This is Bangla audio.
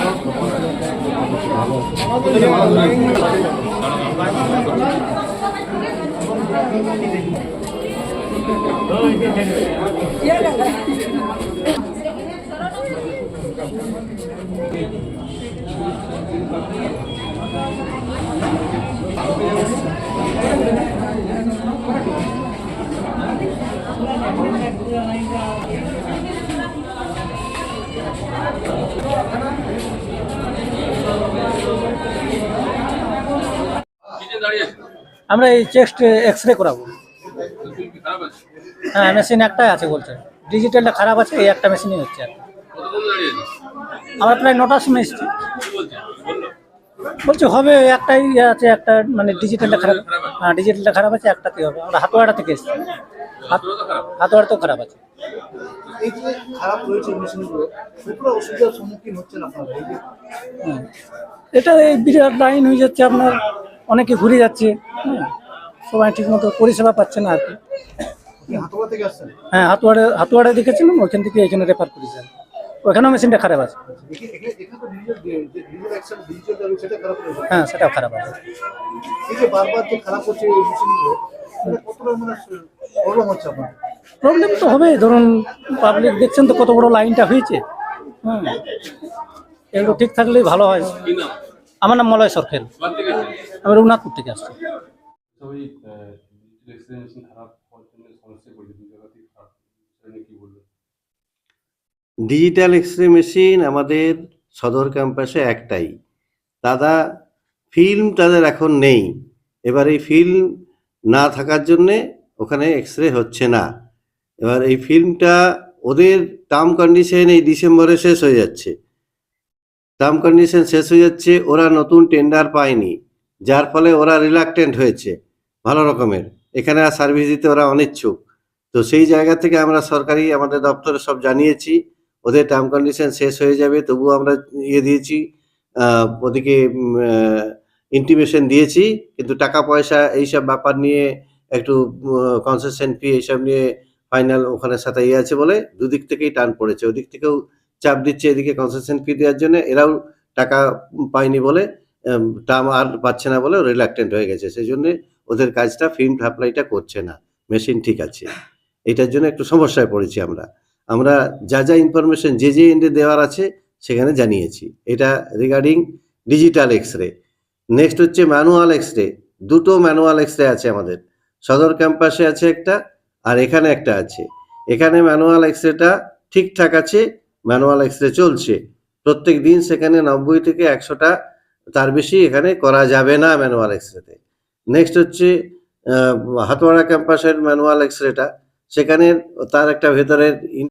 দাঁড়িয়ে আছে আমরা এই চেস্ট এক্স রে করাবো। হ্যাঁ মেশিন একটাই আছে বলছে। ডিজিটালটা খারাপ আছে এই একটা মেশিনই হচ্ছে আমরা প্রায় নটার সময় এসেছি। বলছে হবে একটাই ইয়ে আছে একটা মানে ডিজিটালটা খারাপ। হ্যাঁ ডিজিটালটা খারাপ আছে একটাতেই হবে। আমরা হাতোয়াড়া থেকে এসেছি। রাত্রে তো খারাপ। হাতোয়াড়া তো খারাপ আছে। এই যে খারাপ রয়েছে মেশিনগুলো সেগুলো অসুবিধার সম্মুখীন হচ্ছেন আপনারা? হ্যাঁ। এটা এই বিরাট লাইন হয়ে যাচ্ছে আপনার। অনেকে ঘুরে যাচ্ছে হ্যাঁ সবাই ঠিক মতো পরিষেবা পাচ্ছে না আর কি। হ্যাঁ হাতোয়াড়ে হাতোয়াড়ে দেখেছিলাম ওইখান থেকে এখানে রেফার করেছেন ওখানেও মেশিনটা খারাপ আছে। হ্যাঁ সেটাও খারাপ আছে। মানে প্রবলেম প্রবলেম তো হবে ধরুন পাবলিক দেখছেন তো কত বড় লাইনটা হয়েছে। হ্যাঁ এগুলো ঠিক থাকলেই ভালো হয়। আমার নাম মলয় সরখেল। থেকে রঘুনাথপুর থেকে আসছি। ডিজিটাল এক্স রে মেশিন আমাদের সদর ক্যাম্পাসে একটাই। দাদা ফিল্ম তাদের এখন নেই। এবার এই ফিল্ম না থাকার জন্যে ওখানে এক্স রে হচ্ছে না। এবার এই ফিল্মটা ওদের টার্ম কন্ডিশন এই ডিসেম্বরে শেষ হয়ে যাচ্ছে। টার্ম কন্ডিশন শেষ হয়ে যাচ্ছে ওরা নতুন টেন্ডার পায়নি। যার ফলে ওরা রিলাক্টেন্ট হয়েছে, ভালো রকমের। এখানে আর সার্ভিস দিতে ওরা অনিচ্ছুক। তো সেই জায়গা থেকে আমরা সরকারি, আমাদের দপ্তরে সব জানিয়েছি, ওদের টার্ম কন্ডিশন শেষ হয়ে যাবে, তবুও আমরা ইয়ে দিয়েছি ওদিকে ইন্টিমেশন দিয়েছি, কিন্তু টাকা পয়সা এইসব ব্যাপার নিয়ে একটু কনসেশন ফি এইসব নিয়ে ফাইনাল ওখানে সাথে ইয়ে আছে বলে দুদিক থেকেই টান পড়েছে। ওদিক থেকেও চাপ দিচ্ছে এদিকে কনসেশন ফি দেওয়ার জন্য, এরাও টাকা পায়নি বলে টার্ম আর পাচ্ছে না বলে রিল্যাক্টেন্ট হয়ে গেছে। সেই জন্য ওদের কাজটা ফিল্ম সাপ্লাইটা করছে না। মেশিন ঠিক আছে। এটার জন্য একটু সমস্যায় পড়েছি আমরা। আমরা যা যা ইনফরমেশন যে যে এন্ডে দেওয়ার আছে, সেখানে জানিয়েছি। এটা regarding digital X ray next হচ্ছে ম্যানুয়াল এক্স রে দুটো ম্যানুয়াল এক্স রে আছে আমাদের। সদর ক্যাম্পাসে আছে একটা, আর এখানে একটা আছে। এখানে ম্যানুয়াল এক্স রেটা ঠিকঠাক আছে ম্যানুয়াল এক্স রে চলছে। প্রত্যেক দিন সেখানে নব্বই থেকে একশোটা তার বেশি এখানে করা যাবে না ম্যানুয়াল এক্স রেতে নেক্সট হচ্ছে হাতোয়াড়া ক্যাম্পাসের ম্যানুয়াল এক্স রেটা সেখানে তার একটা ভেতরের